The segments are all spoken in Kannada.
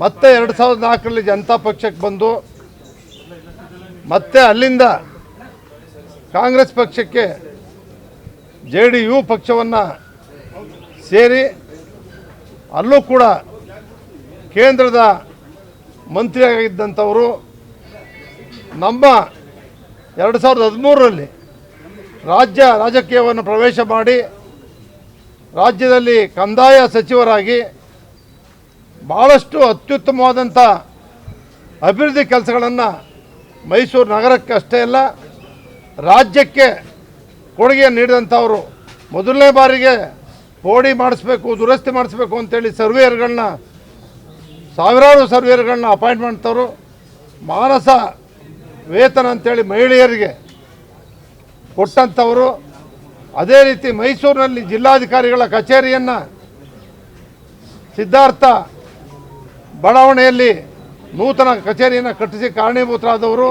ಮತ್ತೆ ಎರಡು ಸಾವಿರದ ನಾಲ್ಕರಲ್ಲಿ ಜನತಾ ಪಕ್ಷಕ್ಕೆ ಬಂದು, ಮತ್ತೆ ಅಲ್ಲಿಂದ ಕಾಂಗ್ರೆಸ್ ಪಕ್ಷಕ್ಕೆ ಜೆ ಡಿ ಯು ಪಕ್ಷವನ್ನು ಸೇರಿ ಅಲ್ಲೂ ಕೂಡ ಕೇಂದ್ರದ ಮಂತ್ರಿಯಾಗಿದ್ದಂಥವರು ನಮ್ಮ ಎರಡು ಸಾವಿರದ ಹದಿಮೂರರಲ್ಲಿ ರಾಜ್ಯ ರಾಜಕೀಯವನ್ನು ಪ್ರವೇಶ ಮಾಡಿ, ರಾಜ್ಯದಲ್ಲಿ ಕಂದಾಯ ಸಚಿವರಾಗಿ ಭಾಳಷ್ಟು ಅತ್ಯುತ್ತಮವಾದಂಥ ಅಭಿವೃದ್ಧಿ ಕೆಲಸಗಳನ್ನು ಮೈಸೂರು ನಗರಕ್ಕೆ ಅಷ್ಟೇ ಅಲ್ಲ, ರಾಜ್ಯಕ್ಕೆ ಕೊಡುಗೆ ನೀಡಿದಂಥವರು ಮೊದಲನೇ ಬಾರಿಗೆ ಪೋಡಿ ಮಾಡಿಸ್ಬೇಕು, ದುರಸ್ತಿ ಮಾಡಿಸ್ಬೇಕು ಅಂತೇಳಿ ಸರ್ವೇಯರ್ಗಳನ್ನ, ಸಾವಿರಾರು ಸರ್ವೇಯರ್ಗಳನ್ನ ಅಪಾಯಿಂಟ್ಮೆಂಟ್ ಮಾಡ್ತವರು. ಮಾನಸ ವೇತನ ಅಂತೇಳಿ ಮಹಿಳೆಯರಿಗೆ ಕೊಟ್ಟಂಥವರು. ಅದೇ ರೀತಿ ಮೈಸೂರಿನಲ್ಲಿ ಜಿಲ್ಲಾಧಿಕಾರಿಗಳ ಕಚೇರಿಯನ್ನು ಸಿದ್ಧಾರ್ಥ ಬಡಾವಣೆಯಲ್ಲಿ ನೂತನ ಕಚೇರಿಯನ್ನು ಕಟ್ಟಿಸಿ ಕಾರಣೀಭೂತರಾದವರು,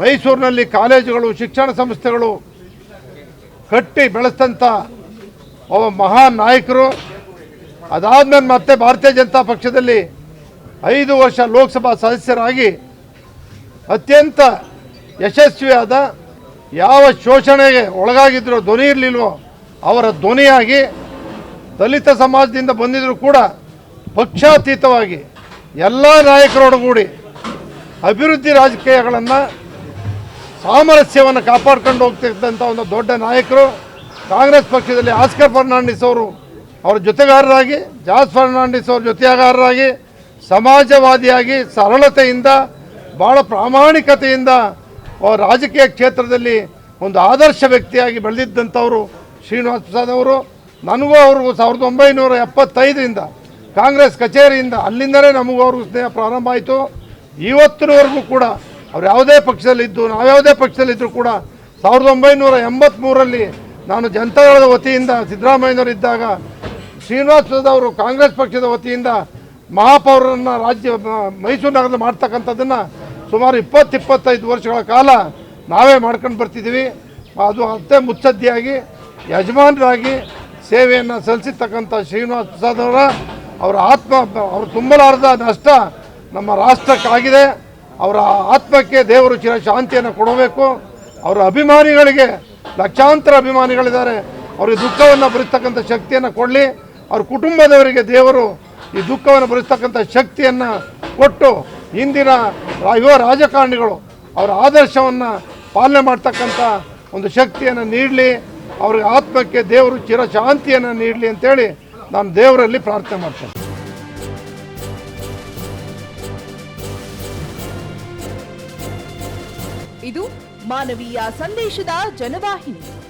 ಮೈಸೂರಿನಲ್ಲಿ ಕಾಲೇಜುಗಳು, ಶಿಕ್ಷಣ ಸಂಸ್ಥೆಗಳು ಕಟ್ಟಿ ಬೆಳೆಸಿದಂಥ ಒಬ್ಬ ಮಹಾನ್ ನಾಯಕರು. ಅದಾದಮೇಲೆ ಮತ್ತೆ ಭಾರತೀಯ ಜನತಾ ಪಕ್ಷದಲ್ಲಿ ಐದು ವರ್ಷ ಲೋಕಸಭಾ ಸದಸ್ಯರಾಗಿ ಅತ್ಯಂತ ಯಶಸ್ವಿಯಾದ ಯಾವ ಶೋಷಣೆಗೆ ಒಳಗಾಗಿದ್ರೋ ಧ್ವನಿ ಇರಲಿಲ್ವೋ, ಅವರ ಧ್ವನಿಯಾಗಿ ದಲಿತ ಸಮಾಜದಿಂದ ಬಂದಿದ್ದರೂ ಕೂಡ ಪಕ್ಷಾತೀತವಾಗಿ ಎಲ್ಲ ನಾಯಕರೊಡಗೂಡಿ ಅಭಿವೃದ್ಧಿ ರಾಜಕೀಯಗಳನ್ನು ಸಾಮರಸ್ಯವನ್ನು ಕಾಪಾಡ್ಕೊಂಡು ಹೋಗ್ತಿದ್ದಂಥ ಒಂದು ದೊಡ್ಡ ನಾಯಕರು ಕಾಂಗ್ರೆಸ್ ಪಕ್ಷದಲ್ಲಿ ಆಸ್ಕರ್ ಫರ್ನಾಂಡಿಸ್ ಅವರು. ಅವರ ಜೊತೆಗಾರರಾಗಿ ಜಾಸ್ ಫರ್ನಾಂಡಿಸ್ ಅವ್ರ ಜೊತೆಗಾರರಾಗಿ ಸಮಾಜವಾದಿಯಾಗಿ, ಸರಳತೆಯಿಂದ ಭಾಳ ಪ್ರಾಮಾಣಿಕತೆಯಿಂದ ಅವ್ರ ರಾಜಕೀಯ ಕ್ಷೇತ್ರದಲ್ಲಿ ಒಂದು ಆದರ್ಶ ವ್ಯಕ್ತಿಯಾಗಿ ಬೆಳೆದಿದ್ದಂಥವರು ಶ್ರೀನಿವಾಸ್ ಪ್ರಸಾದ್ ಅವರು. ನನಗೂ ಅವ್ರಿಗೂ ಸಾವಿರದ ಒಂಬೈನೂರ ಎಪ್ಪತ್ತೈದರಿಂದ ಕಾಂಗ್ರೆಸ್ ಕಚೇರಿಯಿಂದ ಅಲ್ಲಿಂದಲೇ ನಮಗೂ ಅವ್ರಿಗೂ ಸ್ನೇಹ ಪ್ರಾರಂಭ ಆಯಿತು. ಇವತ್ತಿನವರೆಗೂ ಕೂಡ ಅವ್ರು ಯಾವುದೇ ಪಕ್ಷದಲ್ಲಿದ್ದು, ನಾವು ಯಾವುದೇ ಪಕ್ಷದಲ್ಲಿದ್ದರೂ ಕೂಡ ಸಾವಿರದ ಒಂಬೈನೂರ ಎಂಬತ್ತ್ಮೂರರಲ್ಲಿ ನಾನು ಜನತಾದಳದ ವತಿಯಿಂದ ಸಿದ್ದರಾಮಯ್ಯನವರಿದ್ದಾಗ ಶ್ರೀನಿವಾಸ್ ಪ್ರಸಾದ್ ಅವರು ಕಾಂಗ್ರೆಸ್ ಪಕ್ಷದ ವತಿಯಿಂದ ಮಹಾಪೌರರನ್ನು ರಾಜ್ಯ, ಮೈಸೂರು ನಗರದಲ್ಲಿ ಮಾಡ್ತಕ್ಕಂಥದ್ದನ್ನು ಸುಮಾರು ಇಪ್ಪತ್ತು ಇಪ್ಪತ್ತೈದು ವರ್ಷಗಳ ಕಾಲ ನಾವೇ ಮಾಡ್ಕೊಂಡು ಬರ್ತಿದ್ದೀವಿ. ಅದು ಅತ್ತೆ ಮುತ್ಸದ್ದಿಯಾಗಿ, ಯಜಮಾನರಾಗಿ ಸೇವೆಯನ್ನು ಸಲ್ಲಿಸಿರ್ತಕ್ಕಂಥ ಶ್ರೀನಿವಾಸ್ ಪ್ರಸಾದ್ ಅವರ ಅವರ ಆತ್ಮ, ಅವರು ತುಂಬಲಾರದ ನಷ್ಟ ನಮ್ಮ ರಾಷ್ಟ್ರಕ್ಕಾಗಿದೆ. ಅವರ ಆತ್ಮಕ್ಕೆ ದೇವರು ಚಿರ ಶಾಂತಿಯನ್ನು ಕೊಡಬೇಕು. ಅವರ ಅಭಿಮಾನಿಗಳಿಗೆ ಲಕ್ಷಾಂತರ ಅಭಿಮಾನಿಗಳಿದ್ದಾರೆ. ಅವರಿಗೆ ದುಃಖವನ್ನು ಭರಿಸ್ತಕ್ಕಂಥ ಶಕ್ತಿಯನ್ನು ಕೊಡಲಿ. ಅವ್ರ ಕುಟುಂಬದವರಿಗೆ ದೇವರು ಈ ದುಃಖವನ್ನು ಭರಿಸ್ತಕ್ಕಂಥ ಶಕ್ತಿಯನ್ನು ಕೊಟ್ಟು ಇಂದಿನ ಯುವ ರಾಜಕಾರಣಿಗಳು ಅವರ ಆದರ್ಶವನ್ನು ಪಾಲನೆ ಮಾಡ್ತಕ್ಕಂಥ ಒಂದು ಶಕ್ತಿಯನ್ನು ನೀಡಲಿ. ಅವ್ರಿಗೆ ಆತ್ಮಕ್ಕೆ ದೇವರು ಚಿರ ಶಾಂತಿಯನ್ನು ನೀಡಲಿ ಅಂತೇಳಿ ನಾನು ದೇವರಲ್ಲಿ ಪ್ರಾರ್ಥನೆ ಮಾಡ್ತೇನೆ. ಇದು ಮಾನವೀಯ ಸಂದೇಶದ ಜನವಾಹಿನಿ.